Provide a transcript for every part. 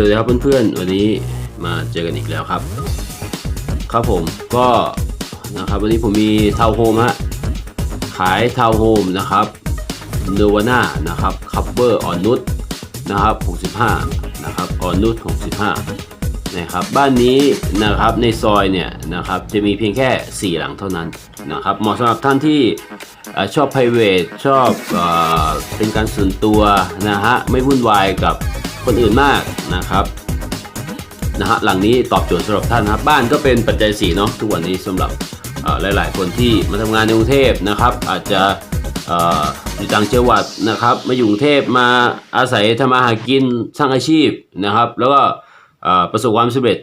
สวัสดีครับเพื่อนๆ วันนี้มาเจอกันอีกแล้วครับ ครับผมก็นะครับวันนี้ผมมีเทาวโฮมฮะขายเทาวโฮมนะครับเนวาน่านะครับคัพเปอร์ออนนุชนะครับ 65 นะครับออนนุช65 นะครับบ้านนี้นะครับในซอยเนี่ยนะครับจะมีเพียงแค่ 4 หลังเท่านั้นนะครับเหมาะสำหรับท่านที่ชอบ private ชอบเอเป็นการส่วนตัวนะฮะไม่วุ่นวายกับ คนอื่นมากนะครับนะฮะหลังนี้ตอบโจทย์สำหรับท่านนะครับบ้านก็เป็นปัจจัย4เนาะทุกวันนี้สำหรับเอ่อหลาย ๆ คนที่มาทำงานในกรุงเทพนะครับ อาจจะเอ่ออยู่ต่างจังหวัดนะครับ มาอยู่กรุงเทพมาอาศัยทำมาหากินสร้างอาชีพนะครับ แล้วก็ประสบความสำเร็จ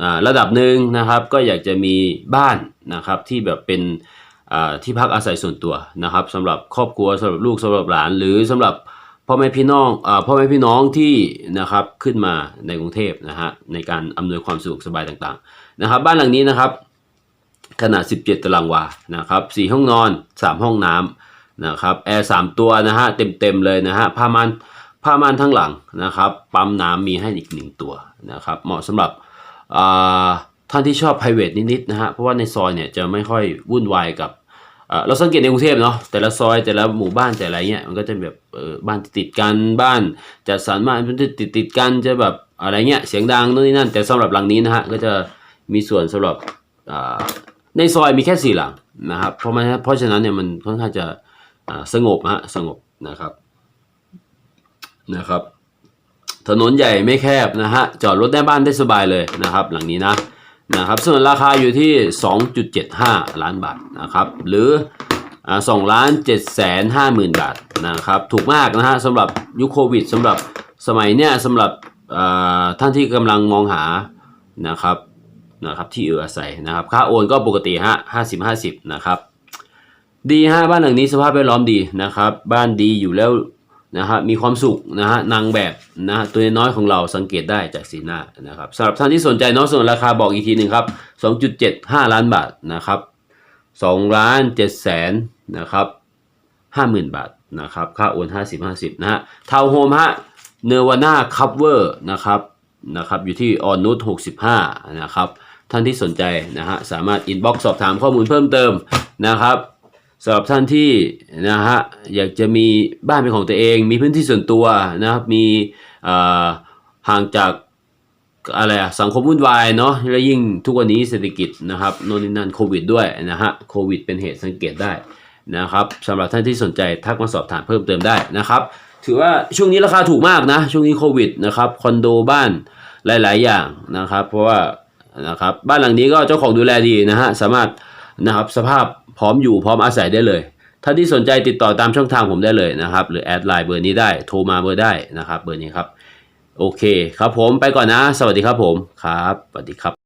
อ่าระดับหนึ่งนะครับ ก็อยากจะมีบ้านนะครับที่แบบเป็นอ่าที่พักอาศัยส่วนตัวนะครับสำหรับครอบครัวสำหรับลูกสำหรับหลานหรือสำหรับ พ่อแม่พี่น้องอาพ่อแม่พี่น้องที่นะครับขึ้นมาในกรุงเทพนะฮะในการอำนวยความสะดวกสบายต่างๆนะครับ บ้านหลังนี้นะครับ ขนาด 17 ตารางวานะครับ4ห้องนอน 3 ห้องน้ำนะครับแอร์3ตัวนะฮะเต็มๆเลยนะฮะผ้าม่านผ้าม่านทั้งหลังนะครับ ปั๊มน้ำมีให้อีกหนึ่งตัวนะครับ เหมาะสำหรับอ่าท่านที่ชอบ private นิดๆนะฮะเพราะว่าในซอยเนี่ยจะไม่ค่อยวุ่นวายกับ เราสังเกตในกรุงเทพเนาะแต่ละซอยแต่ละหมู่บ้านแต่ละเงี้ยมันก็จะแบบบ้านติดกันบ้านจัดสรรบ้านมันจะติดๆกันจะแบบอะไรเงี้ยเสียงดังโน่นนี่นั่นแต่สำหรับหลังนี้นะฮะก็จะมีส่วนสำหรับในซอยมีแค่สี่หลังนะครับเพราะมันเพราะฉะนั้นเนี่ยมันค่อนข้างจะสงบฮะสงบนะครับนะครับ ถนนใหญ่ไม่แคบนะฮะจอดรถได้บ้านได้สบายเลยนะครับ หลังนี้นะ นะครับส่วนราคาอยู่ที่ 2.75 ล้านบาทนะครับหรือสองล้านเจ็ดแสนห้าหมื่นบาทนะครับถูกมากนะฮะสำหรับยุคโควิดสำหรับสมัยเนี้ยสำหรับท่านที่กำลังมองหานะครับนะครับที่อยู่อาศัยนะครับค่าโอนก็ปกติฮะห้าสิบห้าสิบนะครับดีฮะบ้านหลังนี้สภาพแวดล้อมดีนะครับ บ้านดีอยู่แล้ว นะฮะมีความสุขนะฮะนางแบบนะฮะตัวน้อยของเราสังเกตได้จากสีหน้านะครับสำหรับท่านที่สนใจน้องส่วนราคาบอกอีกทีหนึ่งครับ 2.75 ล้านบาทนะครับ2ล้าน7แสนนะครับ50,000 บาทนะครับค่าโอน 50 50 นะฮะทาวน์โฮมฮะเนวาน่าคัพเวอร์นะครับนะครับอยู่ที่ออนนุช65 นะครับ ท่านที่สนใจนะฮะสามารถอินบ็อกซ์สอบถามข้อมูลเพิ่มเติมนะครับ สำหรับท่านที่นะฮะอยากจะมีบ้านเป็นของตัวเอง มีพื้นที่ส่วนตัวนะครับมีอ่อห่างจากอะไรอะสังคมวุ่นวายเนาะและยิ่งทุกวันนี้เศรษฐกิจนะครับโน่นนี่นั่นโควิดด้วยนะฮะโควิดเป็นเหตุสังเกตได้นะครับสำหรับท่านที่สนใจทักมาสอบถามเพิ่มเติมได้นะครับ ถือว่าช่วงนี้ราคาถูกมากนะ ช่วงนี้โควิดนะครับคอนโดบ้านหลาย ๆ อย่างนะครับ เพราะว่านะครับบ้านหลังนี้ก็เจ้าของดูแลดีนะฮะสามารถนะครับสภาพ พร้อมอยู่พร้อมอาศัยได้เลยท่านที่สนใจติดต่อตามช่องทางผมได้เลยนะครับ หรือแอดไลน์เบอร์นี้ได้โทรมาเบอร์ได้นะครับ เบอร์นี้ครับ โอเคครับผมไปก่อนนะ สวัสดีครับผมครับสวัสดีครับ